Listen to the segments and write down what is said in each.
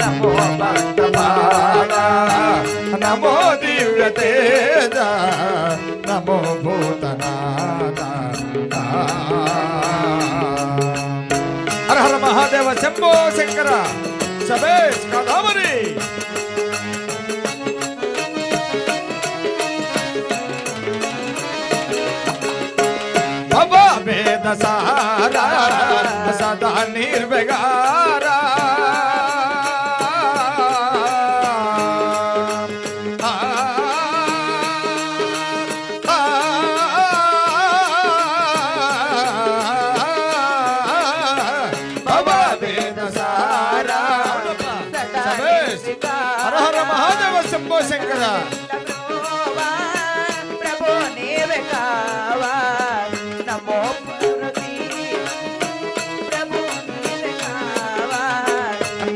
నమో భక్త నమో దివ్య తేజ నమో భూతనాథ హర హర మహాదేవ శంభో శంకర శబేష్ కదామరి సారా సదా నిర్విగారా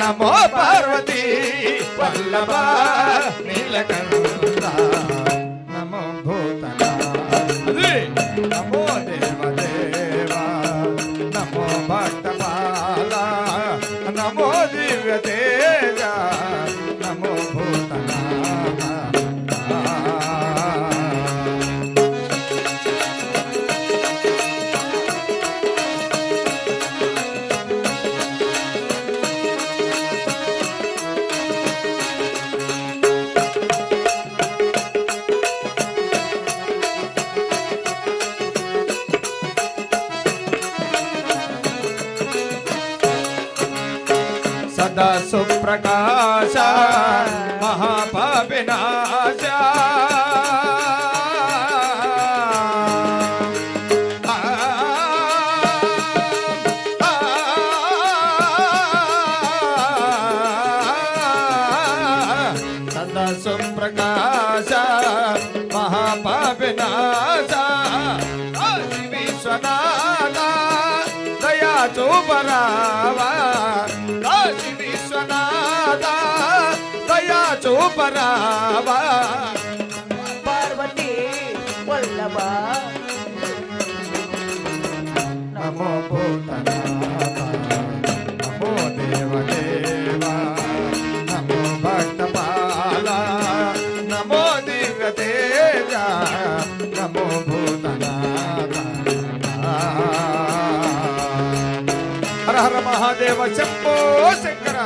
నమో పార్వతి వల్లభ నీలకంఠ. సుప్రకాశ మహాపాపినాశ. ఆ, ఆ, సదా సుప్రకాశ మహాపాపినాశ దయా చూపరావా పార్వతీ వల్లభ నమో భూతనాథ నమో దేవదేవ నమో భక్తపాల నమో దివ్య తేజ నమో భూతనాథ హర హర మహాదేవ శంభో శంకర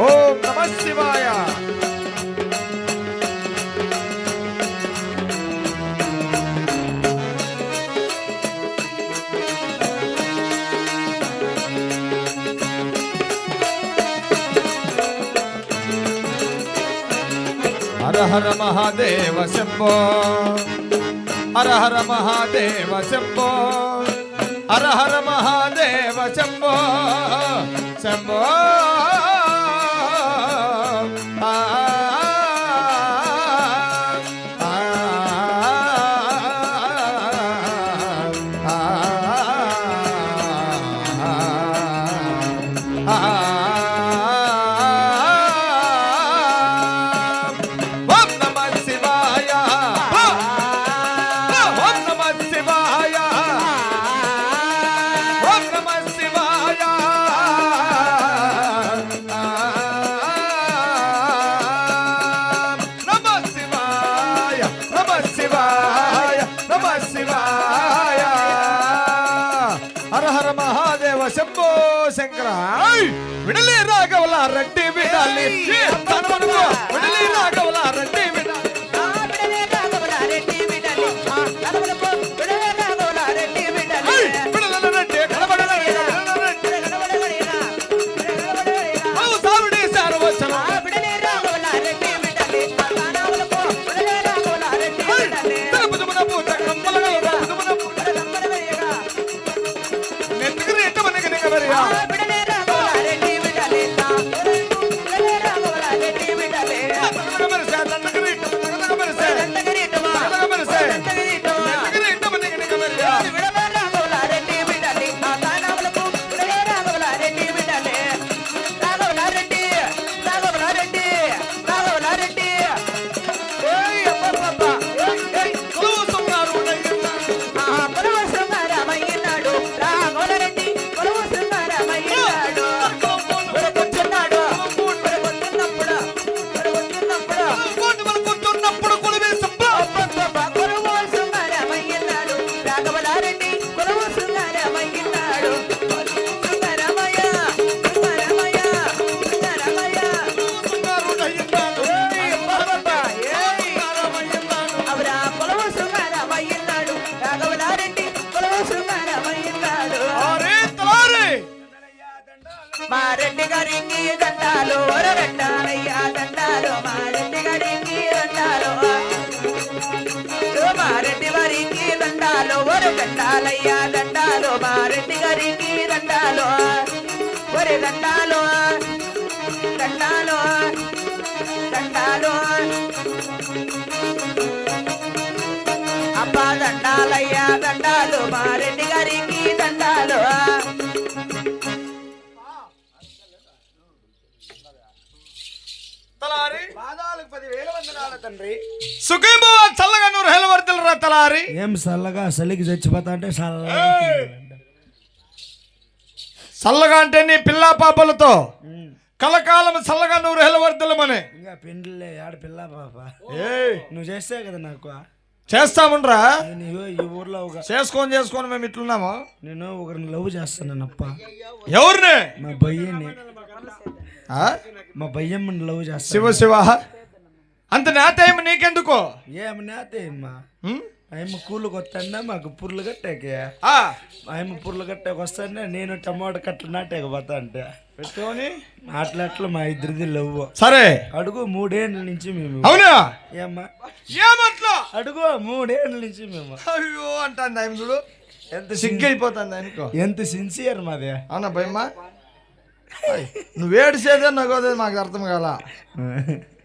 ఓం హర హర మహాదేవ శంభో. హర హర మహాదేవ శంభో. హర హర మహాదేవ శంభో. శంభో. శంకర! విడలే రాఘవల రెడ్డి విడాలి విడలే రాఘవల రెడ్డి ఒరు దండాలయ్యా దండాలు? మా రెడ్డి గారికి దండాలు. ఒరి దండాలు దండాలు దండాలు. అబ్బా దండాలయ్యా దండాలు మా రెడ్డి గారికి దండాలు. తలారి. పాదాలకు పదివేల వందనాలు తండ్రి. సుఖీమో చల్లగా నూరు హెలవర్తలు రా తలారి ఏం చల్లగా చలికి చచ్చిపోతా అంటే చల్లగా చల్లగా అంటే నీ పిల్ల పాపలతో? కలకాలం చల్లగా నూరు హెలవర్తలమని ఇంకా పెండ్లే ఆడపిల్ల పాప. ఏయ్! నువ్వు చేస్తే కదా నాకు? చేస్తాముండ్రా? ఈ ఊర్లో ఒక చేసుకొని చేసుకొని మేము ఇట్లున్నాము? నేను ఒకరిని లవ్ చేస్తానప్ప ఎవరిని? మా భయ్యని? మా భయ్యమ్మని లవ్ చేస్తాను. శివ శివ. అంత నాతేమి నీకెందుకు? ఏమి నేతే? ఆయమ్మ కూలు కొత్తండా మాకు పుర్లు కట్టాకే ఆ, ఆయమ్మ పుర్లు కట్టాక వస్తానే నేను టమాటా కట్ట నాటాక పోతా అంటే. పెట్టుకొని? అట్లా మా ఇద్దరిది లవ్ సరే. అడుగు మూడేళ్ళ నుంచి మేము. అవునా? ఏమ్మా? ఏమట్లా? అడుగు మూడేళ్ళ నుంచి మేము. అయ్యో అంటాను ఆయన చూడు. ఎంత సిగ్గైపోతుంది ఆయనకు. ఎంత సిన్సియర్ మాది. అవునా భయమ్మా నువ్వేడిసేదే నాకు అదే మాకు అర్థం కాల.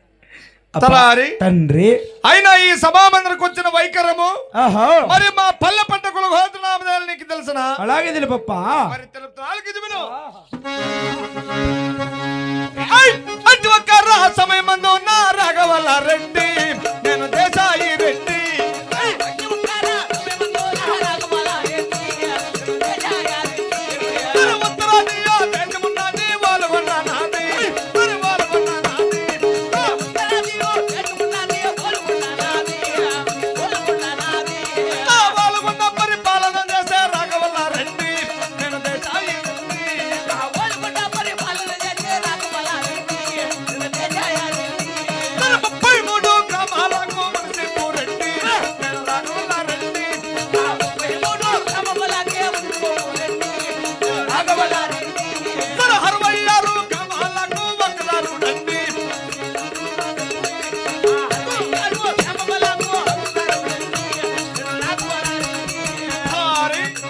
తలారి. తండ్రి. అయినా ఈ సభామందరికి వచ్చిన వైఖరము ఆహా. మరి మా పల్లె పంటకుల హోతనామదాలు నీకు తెలుసున? అలాగే తెలిపప్ప. మరి తెలుపుతానికి ఇది విను. అటు ఒక రహస్యమై మందు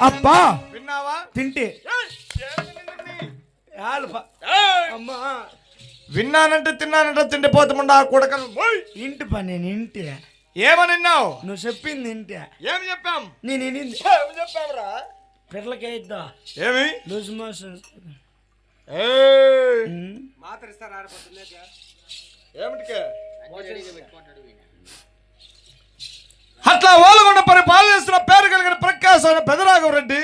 అప్పా విన్నావా? తింటే. అమ్మా. విన్నానంటే తిన్నానంటే తిండిపోతామండి ఆ కొడకను! ఇంటి పని నేను ఇంటి. ఏమని విన్నావు నువ్వు చెప్పింది ఇంటి. ఏమి చెప్పాం? నేను ఇనింది. ఏమి చెప్పాంరా? పిల్లలకే ఇద్దా ఏమి? Loose motion. ఏయ్, ఏమిటికే? అట్లా ఓలగొండ పరిపాలన చేస్తున్న పేరు కలిగిన ప్రకాశం పెదరాఘవ రెడ్డి